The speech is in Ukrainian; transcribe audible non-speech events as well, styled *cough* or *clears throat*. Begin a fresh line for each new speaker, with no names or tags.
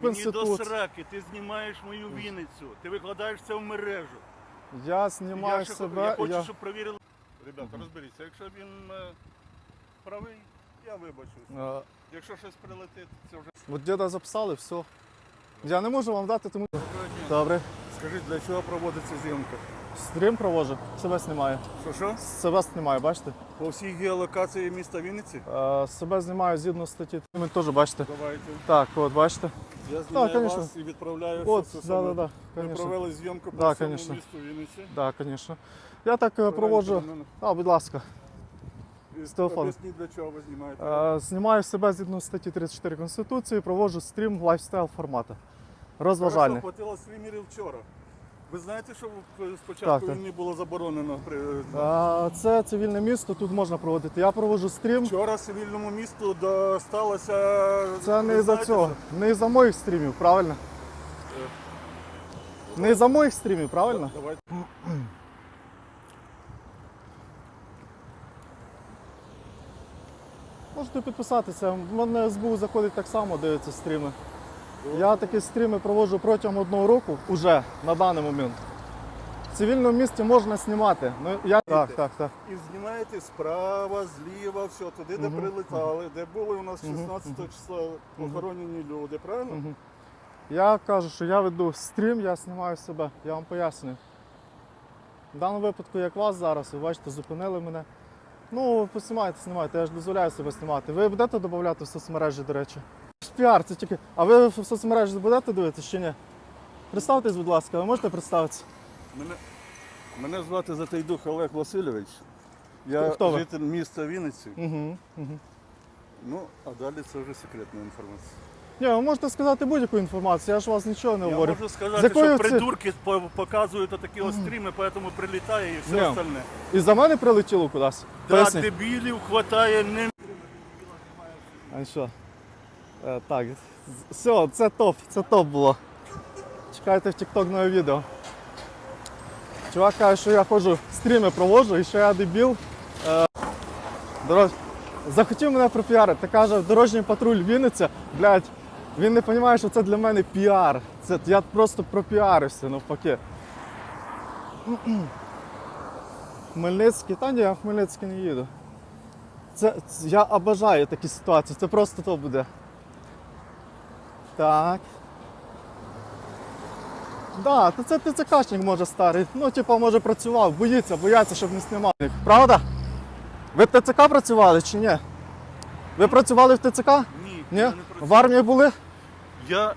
Мені до сраки, ти знімаєш мою Вінницю, ти викладаєш це в мережу.
Я знімаю
ще-
себе.
я хочу,
я-
щоб провірили. Ребята, розберіться, якщо він е, правий, я вибачусь.
Е,
Якщо щось прилетить, це вже
От діда записали, все. Я не можу вам дати, тому. Добре.
Скажіть, для чого проводиться зйомка?
Стрім проводжу, себе знімаю.
Що що?
Себе знімаю, бачите?
По всій геолокації міста Вінниці?
Е, себе знімаю згідно статті. Ви теж бачите.
Давайте.
Так, от бачите.
Я знімаю
конечно.
вас і відправляю
От,
все
да,
саме.
да, да, конечно.
провели зйомку по
Да,
всьому
конечно.
місту Вінниці.
Так, звісно. Я так е, проводжу. А, будь ласка.
І
з телефону.
Об'ясніть, для чого ви знімаєте.
Е, Знімаю себе згідно статті 34 Конституції, проводжу стрім лайфстайл формату. Розважальний.
Хорошо, хватило стрімерів вчора. Ви знаєте, що спочатку
Так,
війни було заборонено
Е, Це цивільне місто, тут можна проводити. Я проводжу стрім.
вчора цивільному місту досталося.
Це не із-за цього. Не із-за моїх стрімів, правильно? Не із-за моїх стрімів, правильно?
Давайте.
Можете підписатися. В мене СБУ заходить так само, дивиться стріми. Я такі стріми проводжу протягом одного року, уже на даний момент. В цивільному місті можна знімати. Ну, я... Так, так, так.
І знімаєте справа, зліва, все, туди, де
Мгм,
прилетали, де були у нас
Мгм,
16 числа охоронені люди, правильно?
Мгм. Я кажу, що я веду стрім, я знімаю себе, я вам пояснюю. В даному випадку, як вас зараз, ви бачите, зупинили мене. Ну, поснімайте, знімайте, я ж дозволяю себе знімати. Ви будете додати в соцмережі, до речі? Піар, це тільки. А ви в соцмережі будете дивитися чи ні? Представтесь, будь ласка, ви можете представитися?
Мене, мене звати Затайдух Олег Васильович. Я
Хто ви?
житель міста Вінниці.
Угу, угу.
Ну, а далі це вже секретна інформація.
Ні, ви можете сказати будь-яку інформацію, я ж вас нічого не
Я
говорю.
можу сказати,
якою
що
це-
придурки по- показують такі ось стріми, поэтому прилітає і все
Ні.
остальне.
І за мене прилетіло кудись. Поясніть.
дебілів хватає не
А що? Е, так, все, це топ, це топ було. Чекайте в TikTok нове відео. Чувак каже, що я ходжу, стріми проводжу і що я дебіл. Е, дорож... Захотів мене пропіарити. Каже, дорожній патруль Вінниця, блядь, він не розуміє, що це для мене піар. Це, я просто пропіарився навпаки. *clears throat* Хмельницький, та ні, я в Хмельницький не їду. Це, я обожаю такі ситуації, це просто то буде. Так. Да, то це ТЦКшник може старий. Ну, типа, може працював, боїться, бояться, щоб не знімали. Правда? Ви в ТЦК працювали чи ні? Ви працювали в ТЦК?
ні.
Ні?
я не
В армії були?
Я